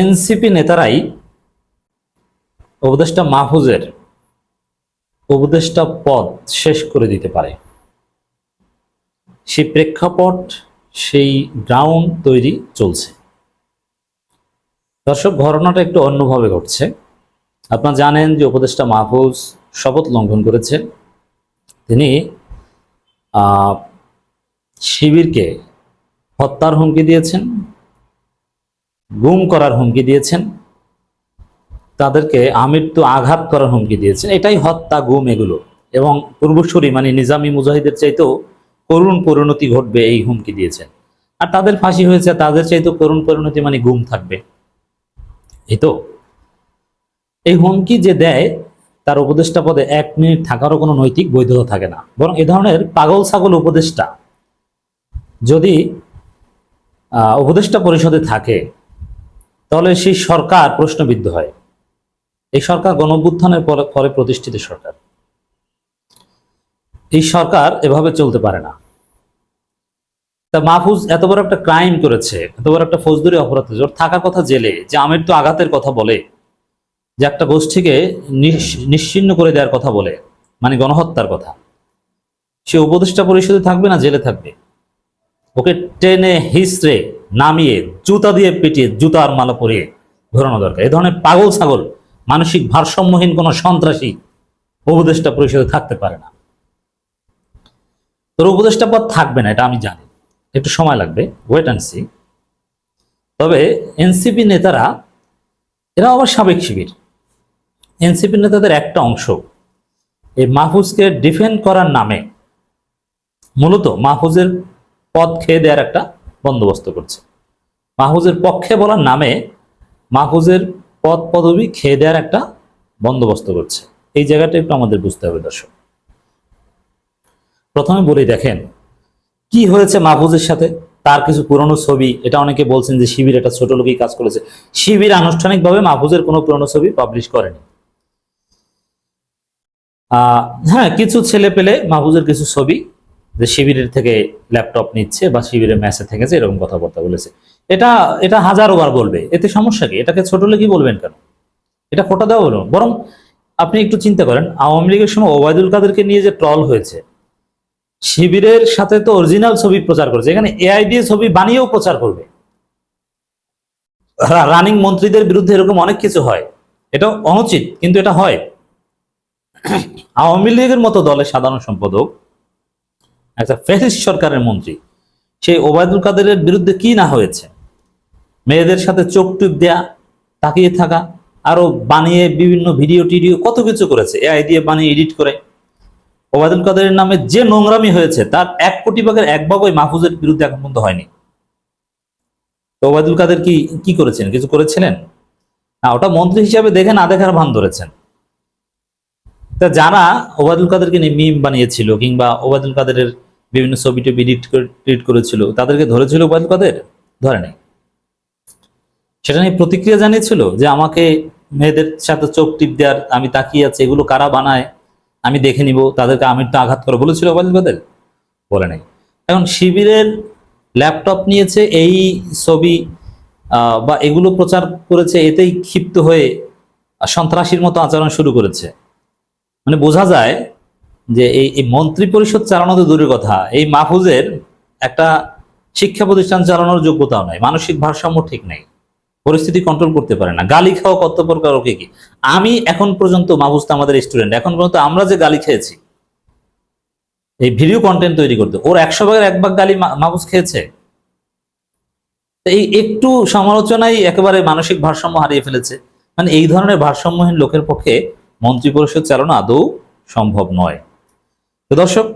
NCP নেতারাই উপদেষ্টা মাহফুজের উপদেষ্টা পদ শেষ করে দিতে পারে। সেই প্রেক্ষাপট, সেই গ্রাউন্ড তৈরি চলছে। দর্শক, ঘটনাটা একটু অন্যভাবে ঘটছে। আপনারা জানেন যে উপদেষ্টা মাহফুজ শপথ লঙ্ঘন করেছে তিনি শিবিরকে হত্যার হুমকি দিয়েছেন। গুম করার হুমকি দিয়েছেন। তাদেরকে আমৃত্যু আঘাত করার হুমকি দিয়েছেন। এটাই হত্যা, গুম এগুলো। এবং পূর্বসূরি মানে নিজামী মুজাহিদের চাইতেও করুণ পরিণতি ঘটবে এই হুমকি দিয়েছেন। আর তাদের ফাঁসি হয়েছে, তাদের চাইতেও করুণ পরিণতি মানে গুম থাকবে। এই তো। এই হুমকি যে দেয়, তার উপদেষ্টা পদে এক মিনিট থাকারও কোনো নৈতিক বৈধতা থাকে না। বরং এ ধরনের পাগল, ছাগল উপদেষ্টা যদি উপদেষ্টা পরিষদে থাকে তাহলে সেই সরকার প্রশ্নবিদ্ধ হয়। এই সরকার গণঅভ্যুত্থানের পরে পরে প্রতিষ্ঠিত সরকার। এই সরকার এভাবে চলতে পারে না। তা মাহফুজ এত বড় একটা ক্রাইম করেছে, এত বড় একটা ফৌজদারি অপরাধ ওর থাকার কথা জেলে, যে আমের তো আঘাতের কথা বলে, যে একটা গোষ্ঠীকে নিশ- নিশ্চিহ্ন করে দেওয়ার কথা বলে মানে গণহত্যার কথা। সে উপদেষ্টা পরিষদে থাকবে না, জেলে থাকবে। ওকে টেনে হিসড়ে নামিয়ে জুতা দিয়ে পিটিয়ে জুতার মালা পরিয়ে ঘোরানো দরকার। এ ধরনের পাগল ছাগল মানসিক ভারসাম্যহীন কোনো সন্ত্রাসী উপদেষ্টা পরিষদে থাকতে পারে না। তোর উপদেষ্টা পদ থাকবে না, এটা আমি জানি। একটু সময় লাগবে ওয়েট অ্যান্ড সি তবে এনসিপি নেতারা, এরা আবার সাবেক শিবির। এনসিপি নেতাদের একটা অংশ এই মাহফুজকে ডিফেন্ড করার নামে মূলত মাহফুজের পদ খেয়ে দেওয়ার একটা বন্দোবস্ত করছে। মাহফুজের পক্ষে বলার নামে মাহফুজের পদ পদবি খেয়ে দেওয়ার একটা বন্দোবস্ত করছে। এই জায়গাটা একটু আমাদের বুঝতে হবে, দর্শক। প্রথমে বলি, দেখেন, কি হয়েছে মাহফুজের সাথে? তার কিছু পুরনো ছবি, এটা অনেকে বলছেন যে শিবির একটা ছোট লোকই কাজ করেছে। শিবির আনুষ্ঠানিকভাবে মাহফুজের কোনো পুরনো ছবি পাবলিশ করেনি। হ্যাঁ কিছু ছেলে পেলে মাহফুজের কিছু ছবি যে শিবিরের থেকে ল্যাপটপ নিচ্ছে বা শিবিরের ম্যাচে থেকেছে এরকম কথাবার্তা বলেছে। এটা এটা হাজারো বার বলবে। এতে সমস্যা কি? এটাকে ছোট লোকই বলবেন কেন? এটা ফোটা দেওয়া বলুন বরং আপনি একটু চিন্তা করেন, আওয়ামী লীগের সময় ওবায়দুল কাদেরকে নিয়ে যে ট্রল হয়েছে, শিবিরের সাথে তো অরিজিনাল ছবি প্রচার করেছে। এখানে এআই দিয়ে ছবি বানিয়েও প্রচার করবে। রানিং মন্ত্রীদের বিরুদ্ধে এরকম অনেক কিছু হয়। এটা অনুচিত, কিন্তু এটা হয়। আওয়ামী লীগের মতো দলের সাধারণ সম্পাদক একটা ফ্যাসিস্ট সরকারের মন্ত্রী। সেই ওবায়দুল কাদেরের বিরুদ্ধে কি না হয়েছে? মেয়েদের সাথে চোখ টুপ দেয়া, তাকিয়ে থাকা, আরও বানিয়ে বিভিন্ন ভিডিও, টিডিও কত কিছু করেছে। এআই দিয়ে বানিয়ে এডিট করে। ওবায়দুল কাদেরের নামে যে নোংরামি হয়েছে, তার এক কোটি ভাগের এক ভাগ ওই মাহফুজের বিরুদ্ধে এখন পর্যন্ত হয়নি। তো ওবায়দুল কাদের কি কি করেছেন? কিছু করেছিলেন? না, ওটা মন্ত্রী হিসাবে দেখে না দেখার ভান ধরেছেন। তা যারা ওবায়দুল কাদেরকে নিয়ে মিম বানিয়েছিল কিংবা ওবায়দুল কাদেরের বিভিন্ন ছবি টবি এডিট করেছিল। তাদেরকে ধরেছিল ওবায়দুল কাদের ধরে নাই সেটা নিয়ে প্রতিক্রিয়া জানিয়েছিল যে আমাকে মেয়েদের সাথে চোখ টিপ দেওয়ার, আমি তাকিয়ে আছি, এগুলো কারা বানায়? আমি দেখে নিব, তাদেরকে আমি তো আঘাত করে, বলেছিল ওবায়দুল বলে নাই। এখন শিবিরের ল্যাপটপ নিয়েছে, এই ছবি বা এগুলো প্রচার করেছে, এতেই ক্ষিপ্ত হয়ে সন্ত্রাসীর মতো আচরণ শুরু করেছে। মানে বোঝা যায় যে এই মন্ত্রী পরিষদ চালানো তো দূরের কথা, এই মাহফুজের একটা শিক্ষা প্রতিষ্ঠান চালানোর যোগ্যতাও নাই, মানসিক ভারসাম্য ঠিক নাই, পরিস্থিতি কন্ট্রোল করতে পারে না, গালি খাওয়া কত প্রকার ওকে কি? আমি এখন পর্যন্ত মাহফুজ তো আমাদের স্টুডেন্ট এখন পর্যন্ত আমরা যে গালি খেয়েছি, এই ভিডিও কন্টেন্ট তৈরি করতে, ওর একশো ভাগের এক ভাগ গালি মাহফুজ খেয়েছে। এই একটু সমালোচনাই একেবারে মানসিক ভারসাম্য হারিয়ে ফেলেছে। মানে এই ধরনের ভারসাম্যহীন লোকের পক্ষে মন্ত্রী পরিষদ চালানো আদৌ সম্ভব নয়। তো দর্শক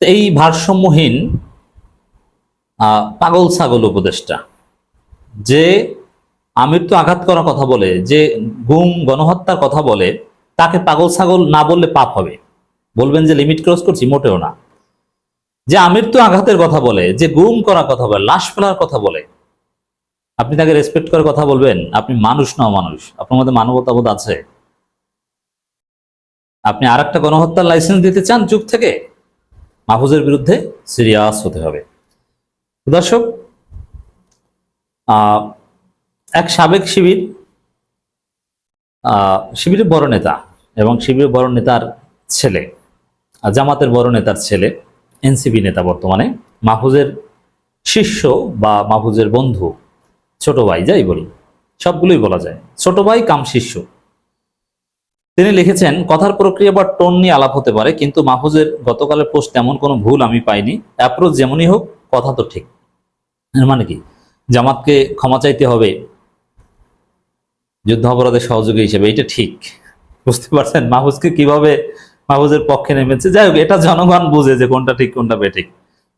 এই ভারসাম্যহীন পাগল ছাগল উপদেষ্টা, যে আমৃত্যু আঘাত করার কথা বলে, যে গুম, গণহত্যার কথা বলে, তাকে পাগল ছাগল না বললে পাপ হবে। বলবেন যে লিমিট ক্রস করছি, মোটেও না। যে আমৃত্যু আঘাতের কথা বলে, যে গুম করার কথা বলে, লাশ ফেলার কথা বলে, আপনি তাকে রেসপেক্ট করার কথা বলবেন, আপনি মানুষ না মানুষ আপনার মধ্যে মানবতাবোধ আছে। আপনি আর একটা গণহত্যার লাইসেন্স দিতে চান যুগ থেকে, মাহফুজের বিরুদ্ধে সিরিয়াস হতে হবে। দর্শক এক সাবেক শিবির শিবিরের বড় নেতা এবং শিবিরের বড় নেতার ছেলে, জামাতের বড় নেতার ছেলে, এনসিপি নেতা বর্তমানে, মাহফুজের শিষ্য বা মাহফুজের বন্ধু, ছোট ভাই, যাই বলি, সবগুলোই বলা যায়। ছোট ভাই, কাম শিষ্য। তিনি লিখেছেন, কথার প্রক্রিয়া বা টোন নিয়ে আলাপ হতে পারে, কিন্তু মাহফুজের গতকালের পোস্ট তেমন কোনো ভুল আমি পাইনি। অ্যাপ্রোচ যেমনই হোক, কথা তো ঠিক। মানে কি? জামাতকে ক্ষমা চাইতে হবে যুদ্ধ অপরাধের সহযোগী হিসেবে এটা ঠিক। বুঝতে পারছেন? মাহফুজকে কীভাবে মাহফুজের পক্ষে নেমেছে? যাই হোক, এটা জনগণ বুঝে যে কোনটা ঠিক, কোনটা বেঠিক।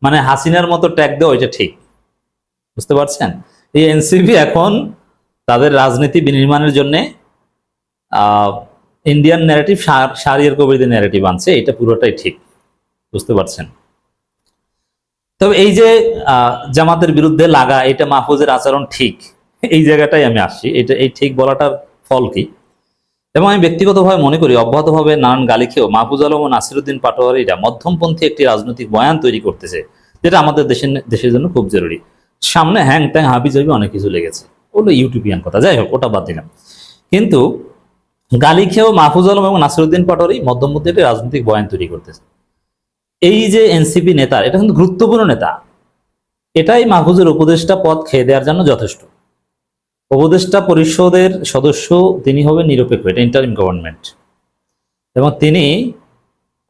মানে হাসিনার মতো ট্যাগ দেওয়া এটা ঠিক। বুঝতে পারছেন? এই এনসিপি এখন তাদের রাজনীতি বিনির্মাণের জন্য ইন্ডিয়ান ন্যারেটিভ সারিয়ার কবিদের ন্যারেটিভ আনছে, এটা পুরোটাই ঠিক, বুঝতে পারছেন? তবে এই যে জামাতের বিরুদ্ধে লাগা এটা মাহফুজের আচরণ ঠিক, এই জায়গাটাই আমি আসছি, এটা, এই ঠিক বলাটার ফল কি? এবং আমি ব্যক্তিগতভাবে মনে করি, অব্যাহতভাবে নানান গালি খেয়েও মাহফুজ আলম ও নাসিরুদ্দিন পাটোয়ারিরা মধ্যমপন্থী একটি রাজনৈতিক বয়ান তৈরি করতেছে, যেটা আমাদের দেশের দেশের জন্য খুব জরুরি। সামনে হ্যাং ট্যাং হাবি জাবি অনেক কিছু লেগেছে, ওগুলো ইউটিউবিয়ান কথা, যাই হোক, ওটা বাদ দিলাম। কিন্তু গালি খেয়েও মাহফুজ আলম এবং নাসিরুদ্দিন পাটোয়ারি মধ্যমপন্থী একটি রাজনৈতিক বয়ান তৈরি করতেছে। এই যে এনসিপি নেতা, এটা কিন্তু গুরুত্বপূর্ণ নেতা। এটাই মাহফুজের উপদেষ্টা পদ খেয়ে দেওয়ার জন্য যথেষ্ট। উপদেষ্টা পরিষদের সদস্য তিনি হবেন নিরপেক্ষ, এটা ইন্টারিম গভর্নমেন্ট এবং তিনি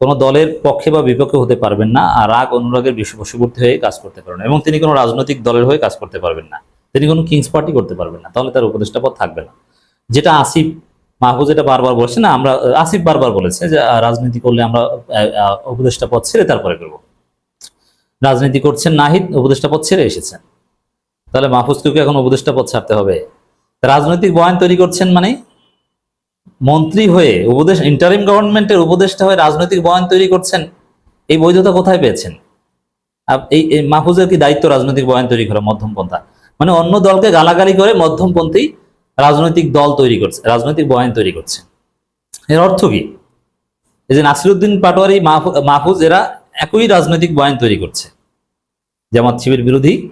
কোনো দলের পক্ষে বা বিপক্ষে হতে পারবেন না আর রাগ অনুরাগের বিশ্ব বশবর্তী হয়ে কাজ করতে পারবেন এবং তিনি কোনো রাজনৈতিক দলের হয়ে কাজ করতে পারবেন না। তিনি কোনো কিংস পার্টি করতে পারবেন না। তাহলে তার উপদেষ্টা পদ থাকবে না। যেটা আসিফ মাহফুজ এটা বারবার বলছে, না, আমরা আসিফ বারবার বলেছে যে রাজনীতি করলে আমরা উপদেষ্টা পদ ছেড়ে তারপরে করব। রাজনীতি করছেন নাহিদ, উপদেষ্টা পদ ছেড়ে এসেছেন। তাহলে মাহফুজকে এখন উপদেষ্টা পদ ছাড়তে হবে? রাজনৈতিক বয়ান তৈরি করছেন মানে মন্ত্রী হয়ে, উপদেশ ইন্টারিম গভর্নমেন্টের উপদেষ্টা হয়ে রাজনৈতিক বয়ান তৈরি করছেন, এই বৈধতা কোথায় পেয়েছেন? এই এই মাহফুজের কি দায়িত্ব রাজনৈতিক বয়ান তৈরি করা মধ্যমপন্থা? মানে অন্য দলকে গালাগালি করে মধ্যমপন্থী রাজনৈতিক দল তৈরি করছে, রাজনৈতিক বয়ান তৈরি করছে। এর অর্থ কি? এই যে নাসিরুদ্দিন পাটোয়ারি, মাহফু- মাহফুজ, এরা একই রাজনৈতিক বয়ান তৈরি করছে। জামাত শিবির বিরোধী,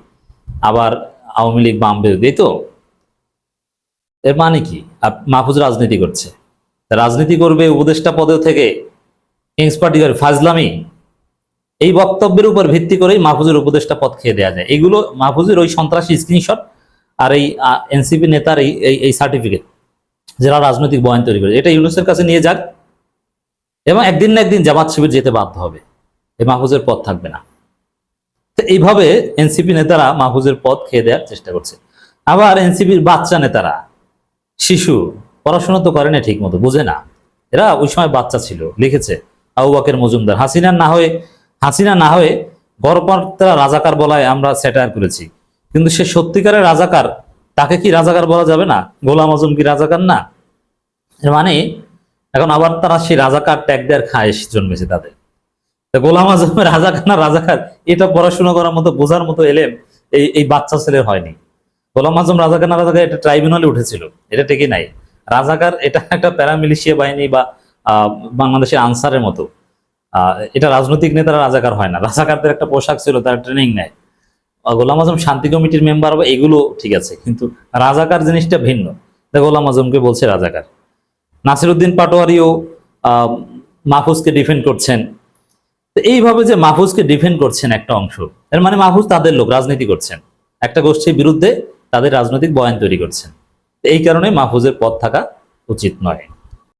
আবার আওয়ামী লীগ বাম বিরোধী তো? এর মানে কি? মাহফুজ রাজনীতি করছে। রাজনীতি করবে উপদেষ্টা পদে থেকে কিংস পার্টি করে ফাজলামি। এই বক্তব্যের উপর ভিত্তি করেই মাহফুজের উপদেষ্টা পদ খেয়ে দেওয়া যায়। এগুলো মাহফুজের ওই সন্ত্রাসী স্ক্রিনশট আর এই এনসিপি নেতার এই, এই- সার্টিফিকেট যারা রাজনৈতিক বয়ান তৈরি করে এটা ইউনুসের কাছে নিয়ে যাক এবং একদিন না একদিন জামাত শিবির যেতে বাধ্য হবে। এই মাহফুজের পথ থাকবে না। তো এইভাবে এনসিপি নেতারা মাহফুজের পথ খেয়ে দেওয়ার চেষ্টা করছে। আবার এনসিপির বাচ্চা নেতারা, শিশু, পড়াশোনা তো করে না ঠিক মতো বুঝে না। এরা ওই সময় বাচ্চা ছিল, লিখেছে, আবু বাকের মজুমদার। হাসিনা না হয়ে, হাসিনা না হয়ে গড়পড়তারা রাজাকার বলায় আমরা স্যাটায়ার করেছি। কিন্তু সে সত্যিকারের রাজাকার, তাকে কি রাজাকার বলা যাবে না? গোলাম আজম কি রাজাকার না? মানে এখন আবার তারা সেই রাজাকার ট্যাগ দেওয়ার খায়েশ জন্মেছে তাদের। গোলাম আজম রাজাকার না রাজাকার, এটা পড়াশোনা করার মতো, বোঝার মতো এলেম এই এই বাচ্চা ছেলের হয়নি। গোলাম আজম রাজাকার না রাজাকার, এটা ট্রাইব্যুনালে উঠেছিল, এটা টেকে নাই। রাজাকার এটা একটা প্যারামিলিশিয়া বাহিনী বা বাংলাদেশের আনসারের মতো। এটা রাজনৈতিক নেতারা রাজাকার হয় না। রাজাকারদের একটা পোশাক ছিল, তারা ট্রেনিং নেয়। গোলাম আজম শান্তি কমিটির মেম্বার হবে, এগুলো ঠিক আছে, কিন্তু রাজাকার জিনিসটা ভিন্ন। গোলাম আজমকে বলছে রাজাকার। নাসিরুদ্দিন পাটোয়ারিও মাহফুজকে ডিফেন্ড করছেন। এইভাবে যে মাহফুজকে ডিফেন্ড করছেন একটা অংশ, এর মানে মাহফুজ তাদের লোক, রাজনীতি করছেন। একটা গোষ্ঠীর বিরুদ্ধে তাদের রাজনৈতিক বয়ান তৈরি করছেন। এই কারণে মাহফুজের পথ থাকা উচিত নয়।